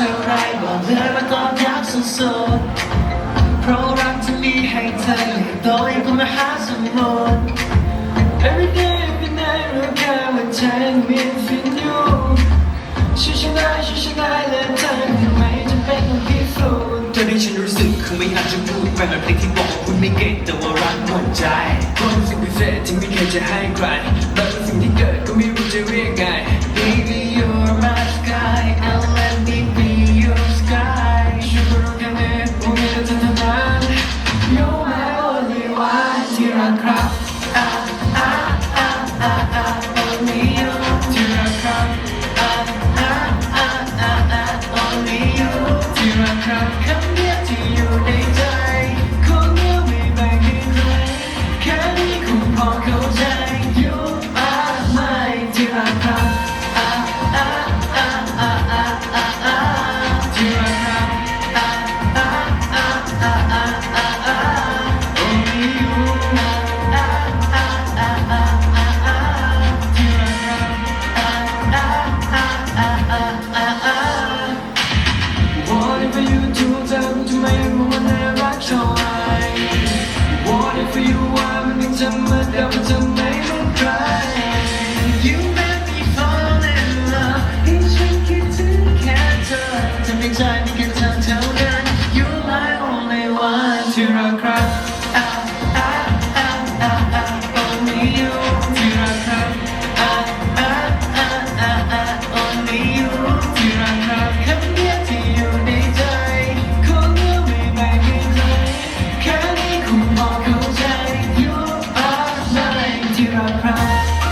เท่าไรบอกเลยว่าก็รักสุดๆเพราะรักที่มีให้เธอโดยก็มาหาสมุทร Every day every night รู้แค่ว่าเธอมีฟินอยู่ช่วยฉันได้ช่วยฉันได้และเธอไม่จำเป็นต้องพิสูจน์เธอที่ฉันรู้สึกคือไม่อยากจะพูดไปแบบเพลงที่บอกว่าคุณไม่เก่งแต่ว่ารักหมดใจความรู้สึกพิเศษที่ไม่เคยจะให้ใคร ที่รักครับอ่าอ่าอ่าอ่าอ่าวัที่รักครับอ่าอ่าอ่าอ่าอ่าวัที่รักครับคำเดียวที่อยู่ในใจ for you. crown.